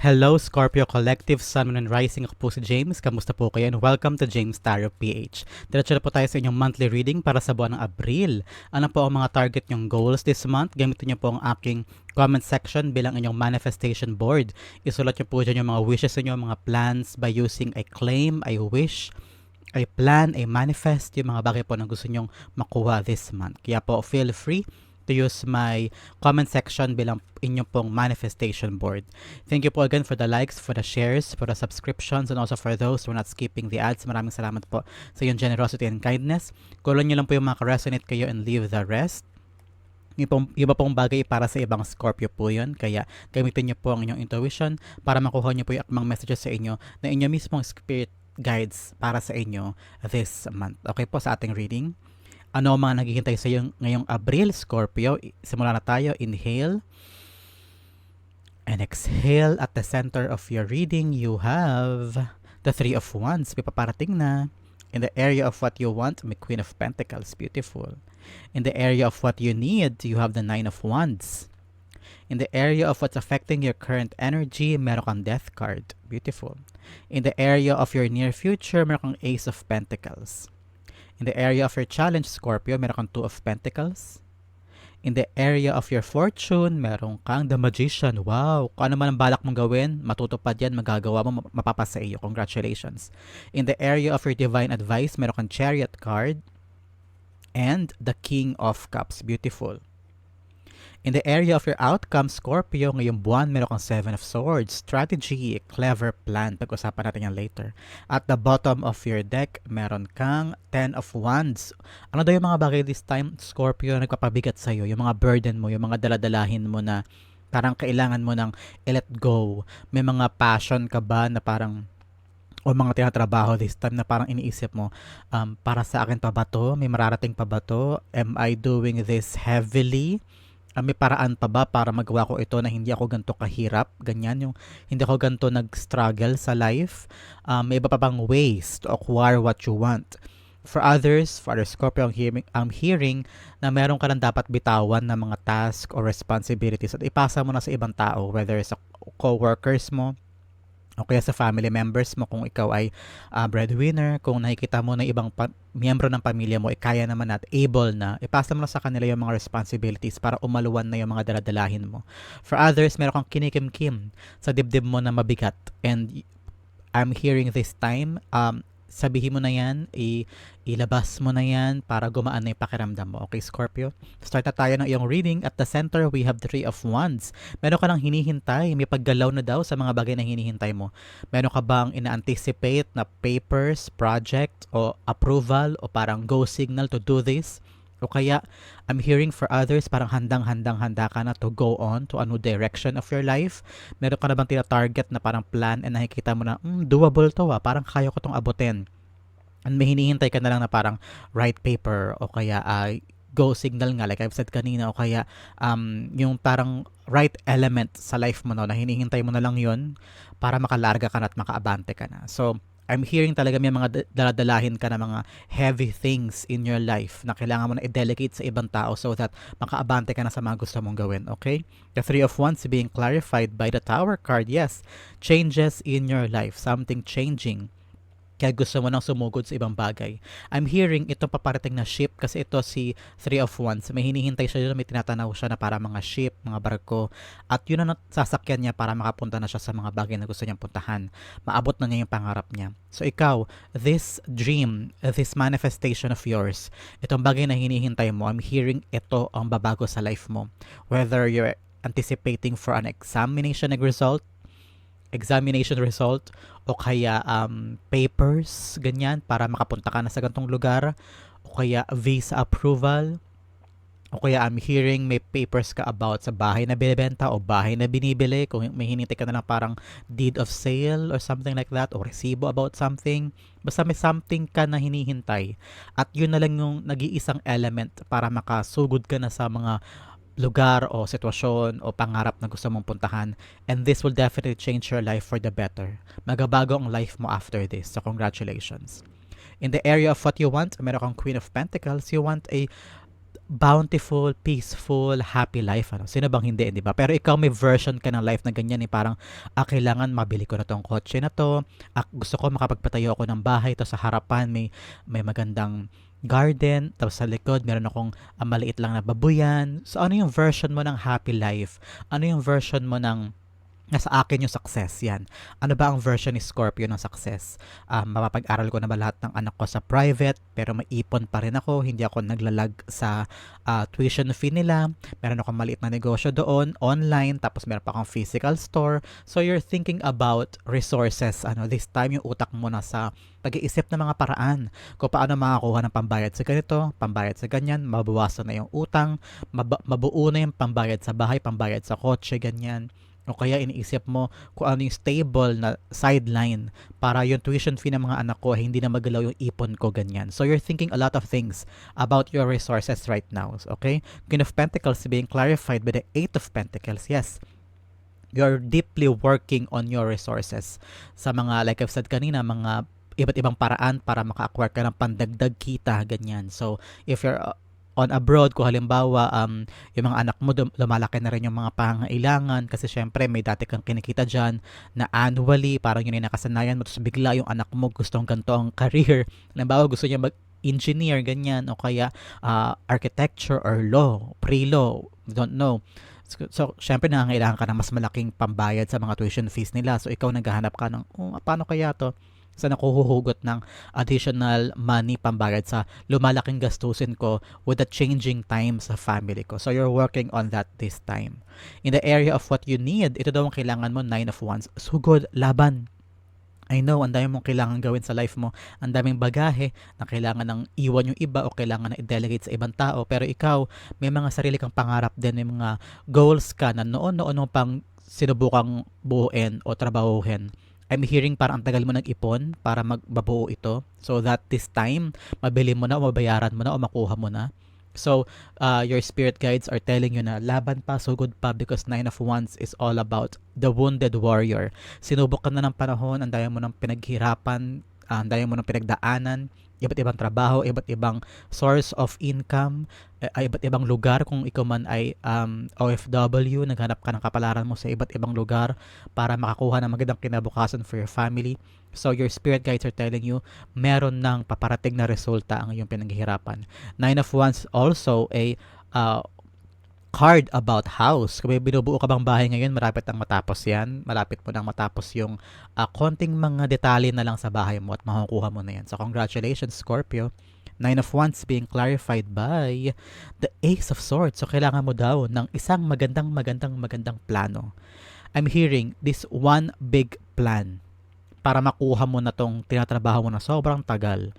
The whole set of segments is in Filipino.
Hello Scorpio Collective, Sun, Moon, and Rising. Ako po si James. Kamusta po kayo? And welcome to James Tarot PH. Diretso na po tayo sa inyong monthly reading para sa buwan ng Abril. Ano po ang mga target nyong goals this month? Gamitin niyo po ang aking comment section bilang inyong manifestation board. Isulat niyo po dyan yung mga wishes niyo, mga plans by using I claim, I wish, I plan, I manifest, yung mga bagay po na gusto nyong makuha this month. Kaya po, feel free to use my comment section bilang inyong pong manifestation board. Thank you po again for the likes, for the shares, for the subscriptions, and also for those who are not skipping the ads. Maraming salamat po sa iyong generosity and kindness. Kulon nyo lang po yung mga resonate kayo and leave the rest. Yung iba pong bagay para sa ibang Scorpio po yun. Kaya gamitin nyo po ang inyong intuition para makuha nyo po yung akmang messages sa inyo na inyong mismong spirit guides para sa inyo this month. Okay po sa ating reading ano ang mga naghihintay sa iyo ngayong Abril, Scorpio. Simula na tayo. Inhale. And exhale at the center of your reading, you have the Three of Wands. May paparating na. In the area of what you want, may Queen of Pentacles. Beautiful. In the area of what you need, you have the Nine of Wands. In the area of what's affecting your current energy, meron kang Death card. Beautiful. In the area of your near future, meron kang Ace of Pentacles. In the area of your challenge, Scorpio, meron kang Two of Pentacles. In the area of your fortune, meron kang The Magician. Wow! Kung ano man ang balak mong gawin, matutupad yan, magagawa mo, mapapasa iyo. Congratulations. In the area of your divine advice, meron kang Chariot card. And the King of Cups. Beautiful. In the area of your outcome, Scorpio, ngayong buwan, meron kang Seven of Swords, strategy, clever plan. Pag-usapan natin yan later. At the bottom of your deck, meron kang Ten of Wands. Ano daw yung mga bagay this time, Scorpio, na nagpapabigat sa'yo? Yung mga burden mo, yung mga daladalahin mo na parang kailangan mo ng let go. May mga passion ka ba na parang o mga tinatrabaho this time na parang iniisip mo, um, para sa akin pa ba to? May mararating pa ba to? Am I doing this heavily? Uh, may paraan pa ba para magawa ko ito na hindi ako ganito kahirap, ganyan yung hindi ako ganito nag-struggle sa life. Um, may iba pa bang ways to acquire what you want. For others, for other Scorpio, I'm hearing, I'm hearing na meron ka lang dapat bitawan na mga task or responsibilities at ipasa mo na sa ibang tao, whether sa co-workers mo, o kaya sa family members mo kung ikaw ay uh, breadwinner, kung nakikita mo na ibang pa- miyembro ng pamilya mo ay kaya naman at able na, ipasa mo na sa kanila yung mga responsibilities para umaluwan na yung mga daladalahin mo. For others, meron kang kinikim-kim sa dibdib mo na mabigat and I'm hearing this time, um, sabihin mo na yan, i- ilabas mo na yan para gumaan na yung pakiramdam mo. Okay, Scorpio? Start na tayo ng iyong reading. At the center, we have Three of Wands. Meron ka lang hinihintay, may paggalaw na daw sa mga bagay na hinihintay mo. Meron ka bang ina-anticipate na papers, project, o approval, o parang go signal to do this? O kaya, I'm hearing for others, parang handang-handang-handa ka na to go on to a new direction of your life. Meron ka na bang tina-target na parang plan and nakikita mo na, mm, doable to ah, parang kaya ko tong abutin. And may hinihintay ka na lang na parang right paper o kaya uh, go signal nga like I've said kanina o kaya um, yung parang right element sa life mo no, na hinihintay mo na lang yon para makalarga ka na at makaabante ka na. So, I'm hearing talaga may mga daladalahin ka na mga heavy things in your life na kailangan mo na i-delegate sa ibang tao so that makaabante ka na sa mga gusto mong gawin, okay? The Three of Wands being clarified by the Tower card, yes, changes in your life, something changing kaya gusto mo nang sumugod sa ibang bagay. I'm hearing ito paparating na ship kasi ito si Three of Wands. May hinihintay siya doon, may tinatanaw siya na para mga ship, mga barko. At yun ang sasakyan niya para makapunta na siya sa mga bagay na gusto niyang puntahan. Maabot na niya yung pangarap niya. So ikaw, this dream, this manifestation of yours, itong bagay na hinihintay mo, I'm hearing ito ang babago sa life mo. Whether you're anticipating for an examination result, examination result o kaya um, papers, ganyan, para makapunta ka na sa gantong lugar o kaya visa approval o kaya I'm hearing may papers ka about sa bahay na binibenta o bahay na binibili kung may hinintay ka na lang parang deed of sale or something like that o resibo about something. Basta may something ka na hinihintay. At yun na lang yung nag-iisang element para makasugod ka na sa mga lugar o sitwasyon o pangarap na gusto mong puntahan and this will definitely change your life for the better. Magabago ang life mo after this. So congratulations. In the area of what you want, meron kang Queen of Pentacles, you want a bountiful, peaceful, happy life. Ano? Sino bang hindi, di ba? Pero ikaw may version ka ng life na ganyan. Eh. Parang, ah, kailangan mabili ko na tong kotse na to. Ah, gusto ko makapagpatayo ako ng bahay. to sa harapan may, may magandang garden. Tapos sa likod, meron akong ah, maliit lang na babuyan. So, ano yung version mo ng happy life? Ano yung version mo ng nasa akin yung success yan. Ano ba ang version ni Scorpio ng success? Um, mapapag-aral ko na ba lahat ng anak ko sa private pero may ipon pa rin ako, hindi ako naglalag sa uh, tuition fee nila. Meron akong maliit na negosyo doon, online, tapos meron pa akong physical store. So you're thinking about resources. Ano, this time yung utak mo na sa pag-iisip ng mga paraan kung paano makakuha ng pambayad sa ganito, pambayad sa ganyan, mabawasan na yung utang, mab- mabuo na yung pambayad sa bahay, pambayad sa kotse, ganyan o kaya iniisip mo kung ano yung stable na sideline para yung tuition fee ng mga anak ko hindi na magalaw yung ipon ko ganyan. So you're thinking a lot of things about your resources right now. Okay? Queen of Pentacles being clarified by the Eight of Pentacles. Yes, you're deeply working on your resources. Sa mga, like I've said kanina, mga iba't ibang paraan para maka-acquire ka ng pandagdag kita, ganyan. So, if you're on abroad, kung halimbawa um, yung mga anak mo lumalaki na rin yung mga pangailangan kasi syempre may dati kang kinikita dyan na annually, parang yun yung nakasanayan mo, tapos bigla yung anak mo gustong ganito ang career. Halimbawa gusto niya mag engineer, ganyan, o kaya uh, architecture or law, pre-law, don't know. So, so syempre nangangailangan ka ng mas malaking pambayad sa mga tuition fees nila. So, ikaw naghahanap ka ng, oh, paano kaya to? Sa nakuhuhugot ng additional money pambayad sa lumalaking gastusin ko with the changing times sa family ko. So you're working on that this time. In the area of what you need, ito daw ang kailangan mo, 9 of Wands. Sugod, laban. I know, ang dami mong kailangan gawin sa life mo. Ang daming bagahe na kailangan ng iwan yung iba o kailangan na i-delegate sa ibang tao. Pero ikaw, may mga sarili kang pangarap din, may mga goals ka na noon-noon pang sinubukang buuin o trabahuhin I'm hearing parang ang tagal mo nag-ipon para magbabuo ito so that this time mabili mo na o mabayaran mo na o makuha mo na. So, uh, your spirit guides are telling you na laban pa, so good pa because Nine of Wands is all about the wounded warrior. Sinubok ka na ng panahon, ang dami mo ng pinaghirapan, ang dami mo ng pinagdaanan, iba't ibang trabaho, iba't ibang source of income, ay iba't ibang lugar kung ikaw man ay um, OFW, naghanap ka ng kapalaran mo sa iba't ibang lugar para makakuha ng magandang kinabukasan for your family. So your spirit guides are telling you meron ng paparating na resulta ang iyong pinaghihirapan. Nine of Wands also a uh, card about house. Kung may binubuo ka bang bahay ngayon, malapit ang matapos yan. Malapit mo nang matapos yung uh, konting mga detalye na lang sa bahay mo at makukuha mo na yan. So congratulations Scorpio. Nine of Wands being clarified by the Ace of Swords. So kailangan mo daw ng isang magandang magandang magandang plano. I'm hearing this one big plan para makuha mo na tong tinatrabaho mo na sobrang tagal.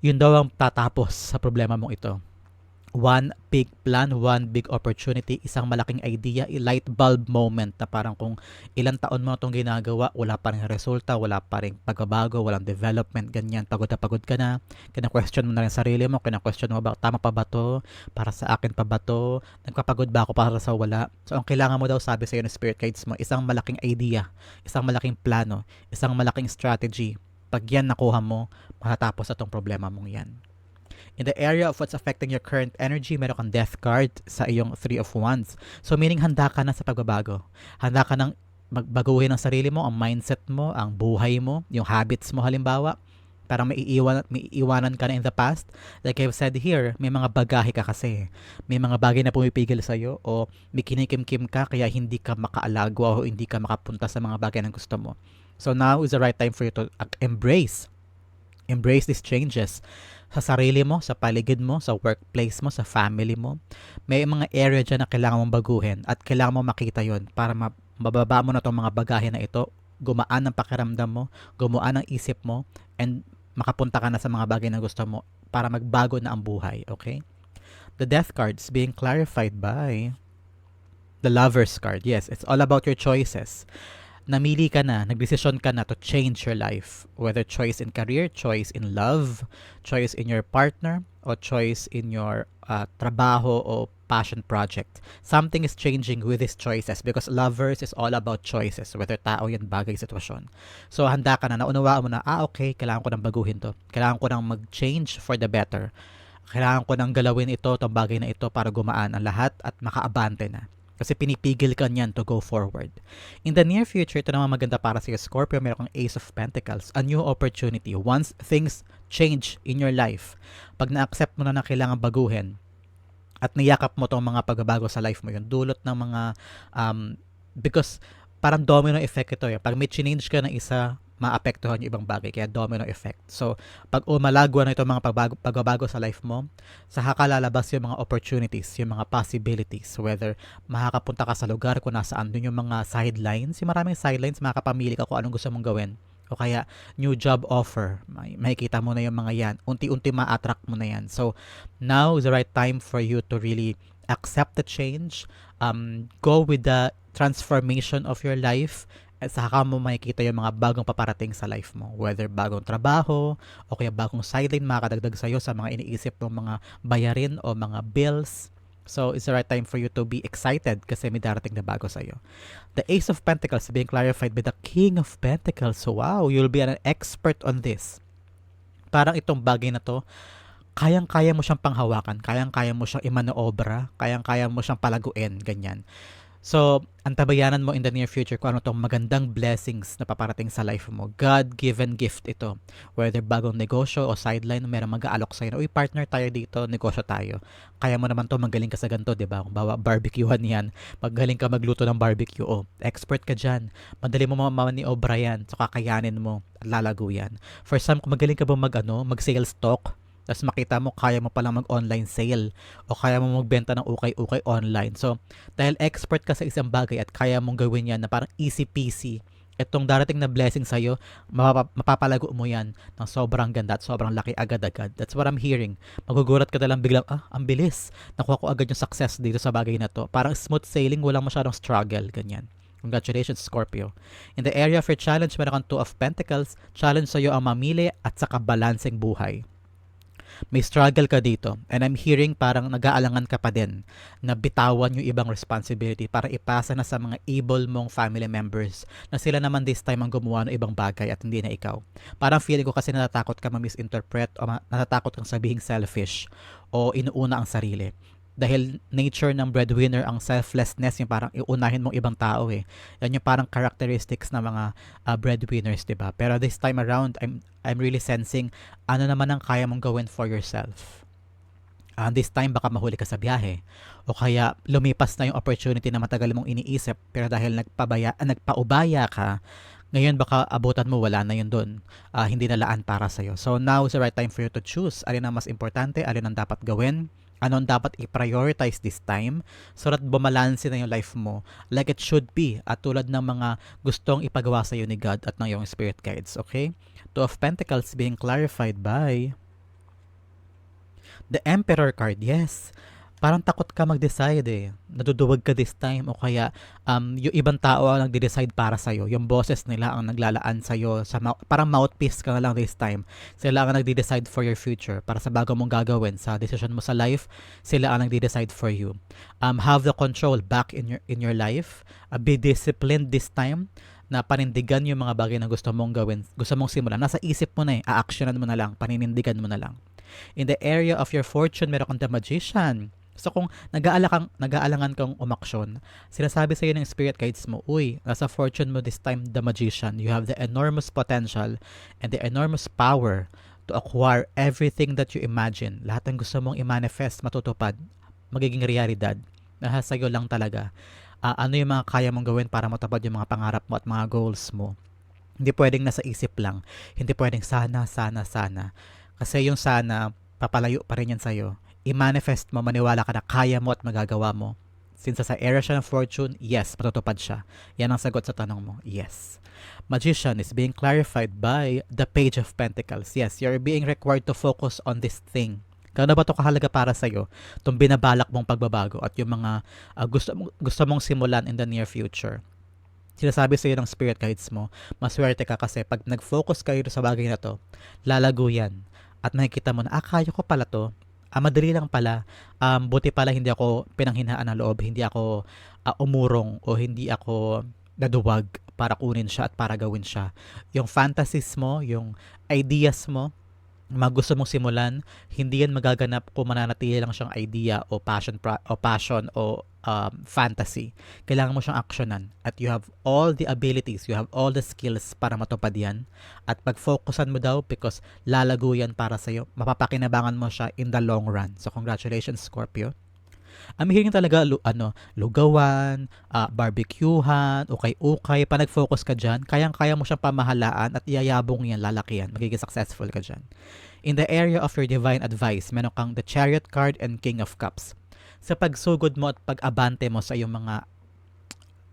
Yun daw ang tatapos sa problema mong ito one big plan, one big opportunity, isang malaking idea, light bulb moment na parang kung ilang taon mo itong ginagawa, wala pa rin resulta, wala pa rin pagbabago, walang development, ganyan, pagod na pagod ka na, kina-question mo na rin sarili mo, kina-question mo ba, tama pa ba to? Para sa akin pa ba to? Nagpapagod ba ako para sa wala? So, ang kailangan mo daw, sabi sa iyo ng spirit guides mo, isang malaking idea, isang malaking plano, isang malaking strategy. Pag yan nakuha mo, matatapos itong problema mong yan. In the area of what's affecting your current energy, meron kang death card sa iyong three of wands. So meaning handa ka na sa pagbabago. Handa ka nang magbaguhin ang sarili mo, ang mindset mo, ang buhay mo, yung habits mo halimbawa. Parang may, iiwan, may iiwanan ka na in the past. Like I've said here, may mga bagahe ka kasi. May mga bagay na pumipigil sa'yo o may kinikim-kim ka kaya hindi ka makaalagwa o hindi ka makapunta sa mga bagay na gusto mo. So now is the right time for you to embrace embrace these changes sa sarili mo, sa paligid mo, sa workplace mo, sa family mo. May mga area dyan na kailangan mong baguhin at kailangan mo makita yon para mababa mo na itong mga bagahe na ito, gumaan ang pakiramdam mo, gumaan ang isip mo, and makapunta ka na sa mga bagay na gusto mo para magbago na ang buhay, okay? The death cards being clarified by the lover's card. Yes, it's all about your choices namili ka na, nagdesisyon ka na to change your life. Whether choice in career, choice in love, choice in your partner, or choice in your uh, trabaho o passion project. Something is changing with these choices because lovers is all about choices, whether tao yan, bagay, sitwasyon. So, handa ka na, naunawaan mo na, ah, okay, kailangan ko nang baguhin to. Kailangan ko nang mag-change for the better. kailangan ko nang galawin ito, itong bagay na ito para gumaan ang lahat at makaabante na. Kasi pinipigil ka niyan to go forward. In the near future, ito naman maganda para sa Scorpio, meron kang Ace of Pentacles, a new opportunity. Once things change in your life, pag na-accept mo na na kailangan baguhin, at niyakap mo tong mga pagbabago sa life mo, yung dulot ng mga, um, because parang domino effect ito eh. Pag may change ka ng isa, maapektuhan yung ibang bagay. Kaya domino effect. So, pag umalagwa na itong mga pagbago, pagbabago sa life mo, sa lalabas yung mga opportunities, yung mga possibilities. Whether makakapunta ka sa lugar kung nasaan dun yung mga sidelines. Yung maraming sidelines, makakapamili ka kung anong gusto mong gawin. O kaya, new job offer. May, makikita mo na yung mga yan. Unti-unti ma-attract mo na yan. So, now is the right time for you to really accept the change, um, go with the transformation of your life, at saka mo makikita yung mga bagong paparating sa life mo. Whether bagong trabaho, o kaya bagong sideline makakadagdag sa'yo sa mga iniisip ng mga bayarin o mga bills. So, it's the right time for you to be excited kasi may darating na bago sa'yo. The Ace of Pentacles being clarified by the King of Pentacles. So, wow, you'll be an expert on this. Parang itong bagay na to, kayang-kaya mo siyang panghawakan, kayang-kaya mo siyang imanoobra, kayang-kaya mo siyang palaguin, ganyan. So, antabayanan mo in the near future kung ano tong magandang blessings na paparating sa life mo. God-given gift ito. Whether bagong negosyo o sideline, meron mag-aalok sa'yo na, uy, partner tayo dito, negosyo tayo. Kaya mo naman to magaling ka sa ganito, di ba? Kung bawa, barbecuehan yan. Magaling ka magluto ng barbecue, oh, expert ka dyan. Madali mo mamamani o yan. So, kakayanin mo at lalago yan. For some, kung magaling ka ba mag, ano, mag-sales talk, tapos makita mo kaya mo palang mag-online sale o kaya mo magbenta ng ukay-ukay online. So, dahil expert ka sa isang bagay at kaya mong gawin yan na parang easy peasy, itong darating na blessing sa'yo, mapapalago mo yan ng sobrang ganda at sobrang laki agad-agad. That's what I'm hearing. Magugulat ka na lang biglang, ah, ang bilis. Nakuha ko agad yung success dito sa bagay na to. Parang smooth sailing, walang masyadong struggle, ganyan. Congratulations, Scorpio. In the area of your challenge, meron kang Two of Pentacles. Challenge sa'yo ang mamili at saka balancing buhay may struggle ka dito and I'm hearing parang nag-aalangan ka pa din na bitawan yung ibang responsibility para ipasa na sa mga able mong family members na sila naman this time ang gumawa ng ibang bagay at hindi na ikaw. Parang feeling ko kasi natatakot ka ma-misinterpret o natatakot kang sabihin selfish o inuuna ang sarili dahil nature ng breadwinner ang selflessness yung parang iunahin mong ibang tao eh. Yan yung parang characteristics ng mga uh, breadwinners di ba? Pero this time around I'm I'm really sensing ano naman ang kaya mong gawin for yourself. Uh, this time baka mahuli ka sa biyahe. O kaya lumipas na yung opportunity na matagal mong iniisip pero dahil nagpabaya uh, nagpaubaya ka ngayon baka abutan mo wala na yun doon uh, hindi na laan para sa iyo so now is the right time for you to choose. Alin ang mas importante? Alin ang dapat gawin anong dapat i-prioritize this time so that bumalanse na yung life mo like it should be at tulad ng mga gustong ipagawa sa iyo ni God at ng iyong spirit guides, okay? Two of Pentacles being clarified by the Emperor card, yes parang takot ka mag-decide eh. Naduduwag ka this time o kaya um, yung ibang tao ang nagde-decide para sa'yo. Yung bosses nila ang naglalaan sa'yo. Sa ma- parang mouthpiece ka lang this time. Sila ang nagde-decide for your future para sa bago mong gagawin sa decision mo sa life. Sila ang nagde-decide for you. Um, have the control back in your in your life. Uh, be disciplined this time na panindigan yung mga bagay na gusto mong gawin, gusto mong simulan. Nasa isip mo na eh, a-actionan mo na lang, paninindigan mo na lang. In the area of your fortune, meron kang the magician So kung nag-aalakang, nag-aalangan kang umaksyon, sinasabi sa iyo ng spirit guides mo, uy, nasa fortune mo this time the magician. You have the enormous potential and the enormous power to acquire everything that you imagine. Lahat ng gusto mong i-manifest, matutupad, magiging realidad. Nasa iyo lang talaga. Uh, ano yung mga kaya mong gawin para matupad yung mga pangarap mo at mga goals mo. Hindi pwedeng nasa isip lang. Hindi pwedeng sana, sana, sana. Kasi yung sana, papalayo pa rin yan sa'yo i-manifest mo, maniwala ka na kaya mo at magagawa mo. Since sa area siya ng fortune, yes, matutupad siya. Yan ang sagot sa tanong mo, yes. Magician is being clarified by the Page of Pentacles. Yes, you're being required to focus on this thing. Kano ba ito kahalaga para sa iyo? Itong binabalak mong pagbabago at yung mga uh, gusto, gusto mong simulan in the near future sinasabi sa iyo ng spirit guides mo, maswerte ka kasi pag nag-focus kayo sa bagay na to, lalago yan. At makikita mo na, ah, kaya ko pala to, ah, madali lang pala. Um, buti pala hindi ako pinanghinaan ng loob, hindi ako uh, umurong o hindi ako naduwag para kunin siya at para gawin siya. Yung fantasies mo, yung ideas mo, mga gusto mong simulan, hindi yan magaganap kung mananatili lang siyang idea o passion pro- o passion o um, fantasy. Kailangan mo siyang aksyonan at you have all the abilities, you have all the skills para matupad yan at pag-focusan mo daw because lalago yan para sa'yo. Mapapakinabangan mo siya in the long run. So congratulations Scorpio. Ang hiling talaga lu- ano, lugawan, uh, barbecuehan, ukay-ukay, pa nag-focus ka dyan, kayang-kaya mo siyang pamahalaan at iyayabong yan, lalaki yan, magiging successful ka dyan. In the area of your divine advice, meron kang the Chariot card and King of Cups. Sa pagsugod mo at pag-abante mo sa iyong mga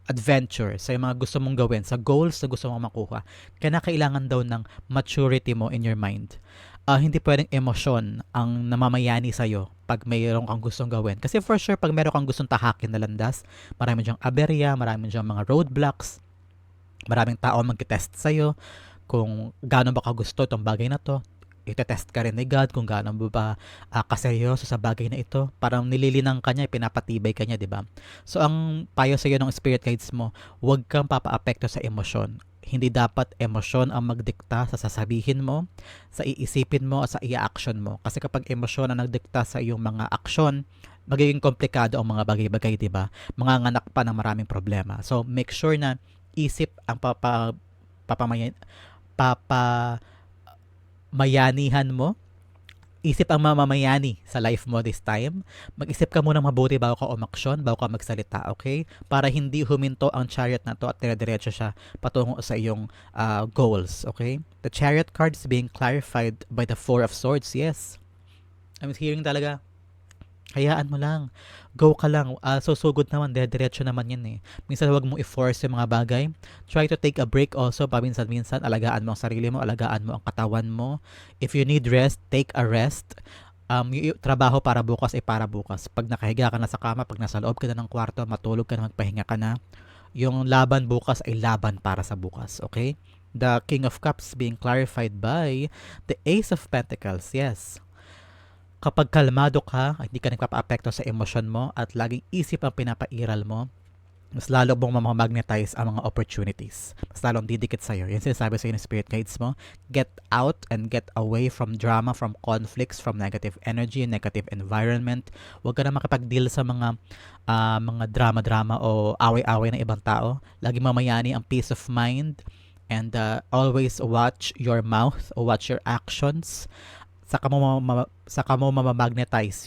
adventure, sa iyong mga gusto mong gawin, sa goals na gusto mong makuha, kailangan daw ng maturity mo in your mind. Uh, hindi pwedeng emosyon ang namamayani sa'yo pag mayroon kang gustong gawin. Kasi for sure, pag mayroon kang gustong tahakin na landas, marami diyang aberya, marami diyang mga roadblocks, maraming tao magkitest sa'yo kung gaano ba ka gusto itong bagay na to itetest ka rin ni God kung gaano mo ba uh, kaseryoso sa bagay na ito. Parang nililinang ka niya, pinapatibay ka niya, di ba? So, ang payo sa iyo ng spirit guides mo, huwag kang papaapekto sa emosyon. Hindi dapat emosyon ang magdikta sa sasabihin mo, sa iisipin mo, sa i-action mo. Kasi kapag emosyon ang nagdikta sa iyong mga aksyon, magiging komplikado ang mga bagay-bagay, di ba? Mga nganak pa ng maraming problema. So, make sure na isip ang papa, papamayan, papa, mayanihan mo, isip ang mamamayani sa life mo this time. Mag-isip ka muna mabuti bago ka umaksyon, bago ka magsalita, okay? Para hindi huminto ang chariot na to at dire-diretso siya patungo sa iyong uh, goals, okay? The chariot card is being clarified by the four of swords, yes. I'm hearing talaga Hayaan mo lang. Go ka lang. Uh, susugod naman. Diretso naman yan eh. Minsan huwag mong i-force yung mga bagay. Try to take a break also. Paminsan-minsan, alagaan mo ang sarili mo. Alagaan mo ang katawan mo. If you need rest, take a rest. Um, yung trabaho para bukas ay para bukas. Pag nakahiga ka na sa kama, pag nasa loob ka na ng kwarto, matulog ka na, magpahinga ka na, yung laban bukas ay laban para sa bukas. Okay? The King of Cups being clarified by the Ace of Pentacles. Yes kapag kalmado ka, hindi ka nagpapa-apekto sa emosyon mo at laging isip ang pinapairal mo, mas lalo mong mamamagnetize ang mga opportunities. Mas lalong didikit sa'yo. Yan sinasabi sa'yo ng spirit guides mo. Get out and get away from drama, from conflicts, from negative energy, negative environment. Huwag ka na makipag-deal sa mga uh, mga drama-drama o away-away ng ibang tao. Lagi mamayani ang peace of mind and uh, always watch your mouth watch your actions saka mo, ma- saka mo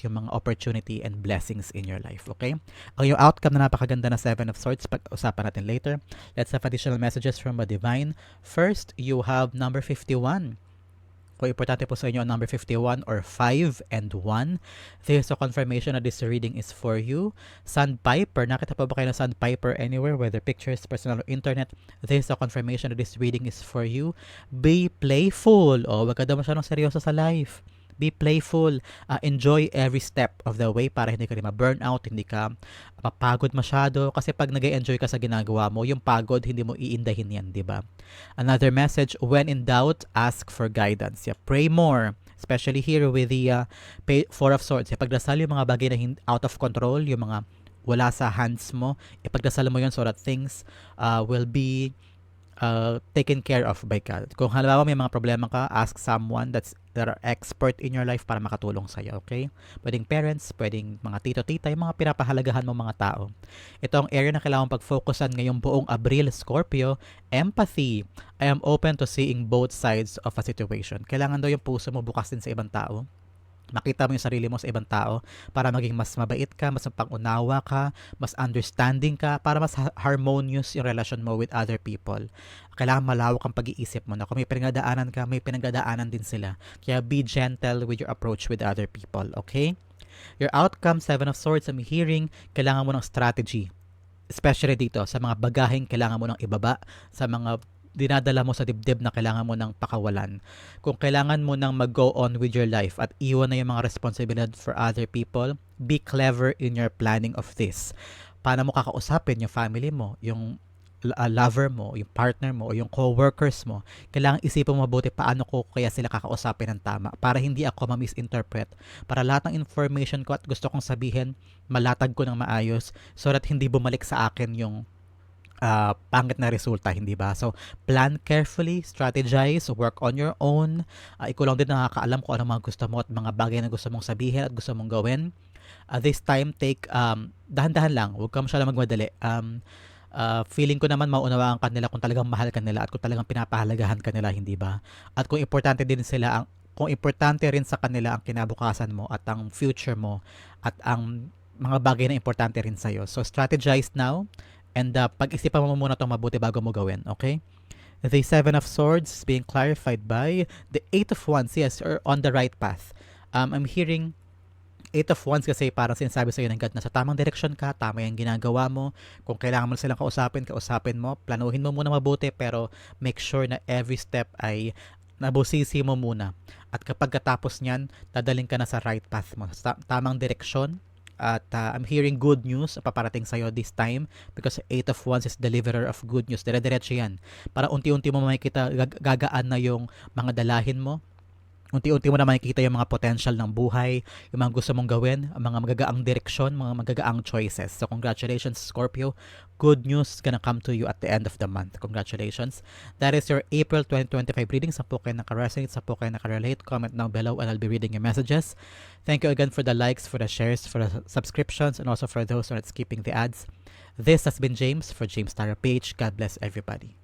yung mga opportunity and blessings in your life, okay? Ang yung outcome na napakaganda na Seven of Swords, pag-usapan natin later. Let's have additional messages from the Divine. First, you have number 51. Kung importante po sa inyo ang number 51 or 5 and 1, this is a confirmation that this reading is for you. Sandpiper, nakita pa ba kayo ng Sandpiper anywhere, whether pictures, personal or internet, this is a confirmation that this reading is for you. Be playful. O, oh, wag ka daw masyadong seryoso sa life be playful, uh, enjoy every step of the way para hindi ka rin ma-burnout, hindi ka mapagod masyado kasi pag nag enjoy ka sa ginagawa mo, yung pagod hindi mo iindahin yan, di ba? Another message, when in doubt, ask for guidance. Yeah, pray more especially here with the uh, Four of Swords. Pagdasal yung mga bagay na out of control, yung mga wala sa hands mo, ipagdasal mo yun so that things uh, will be uh, taken care of by God. Kung halimbawa may mga problema ka, ask someone that's that are expert in your life para makatulong sa iyo, okay? Pwedeng parents, pwedeng mga tito-tita, yung mga pinapahalagahan mo mga tao. Ito ang area na kailangan pag-focusan ngayong buong Abril, Scorpio, empathy. I am open to seeing both sides of a situation. Kailangan daw yung puso mo bukas din sa ibang tao makita mo yung sarili mo sa ibang tao para maging mas mabait ka, mas pangunawa ka, mas understanding ka, para mas harmonious yung relasyon mo with other people. Kailangan malawak ang pag-iisip mo na kung may pinagdaanan ka, may pinagdaanan din sila. Kaya be gentle with your approach with other people, okay? Your outcome, Seven of Swords, I'm hearing, kailangan mo ng strategy. Especially dito, sa mga bagaheng kailangan mo ng ibaba, sa mga dinadala mo sa dibdib na kailangan mo ng pakawalan. Kung kailangan mo nang mag-go on with your life at iwan na yung mga responsibilidad for other people, be clever in your planning of this. Paano mo kakausapin yung family mo, yung uh, lover mo, yung partner mo, o yung co-workers mo, kailangan isipin mo mabuti paano ko kaya sila kakausapin ng tama para hindi ako ma-misinterpret. Para lahat ng information ko at gusto kong sabihin, malatag ko ng maayos so that hindi bumalik sa akin yung ah, pangit na resulta, hindi ba? So, plan carefully, strategize, work on your own. Ah, ikaw lang din nakakaalam kung ano mga gusto mo at mga bagay na gusto mong sabihin at gusto mong gawin. Ah, this time, take, um, dahan-dahan lang. Huwag ka masyadong magmadali. Um, ah, feeling ko naman maunawaan ka nila kung talagang mahal ka nila at kung talagang pinapahalagahan ka nila, hindi ba? At kung importante din sila ang kung importante rin sa kanila ang kinabukasan mo at ang future mo at ang mga bagay na importante rin sa'yo. So, strategize now and uh, pag-isipan mo muna itong mabuti bago mo gawin, okay? The Seven of Swords is being clarified by the Eight of Wands. Yes, you're on the right path. Um, I'm hearing Eight of Wands kasi parang sinasabi sa'yo ng God na sa tamang direksyon ka, tama yung ginagawa mo. Kung kailangan mo silang kausapin, kausapin mo. Planuhin mo muna mabuti pero make sure na every step ay nabusisi mo muna. At kapag katapos niyan, dadaling ka na sa right path mo, sa tamang direksyon. At uh, I'm hearing good news paparating sa'yo this time because Eight of Wands is deliverer of good news. Dire-diretso yan. Para unti-unti mo makikita, gag- gagaan na yung mga dalahin mo. Unti-unti mo na makikita yung mga potential ng buhay, yung mga gusto mong gawin, ang mga magagaang direksyon, mga magagaang choices. So congratulations Scorpio. Good news gonna come to you at the end of the month. Congratulations. That is your April 2025 reading. Sa po kayo nakaresonate, sa po kayo nakarelate. Comment down below and I'll be reading your messages. Thank you again for the likes, for the shares, for the subscriptions, and also for those who are skipping the ads. This has been James for James Tara Page. God bless everybody.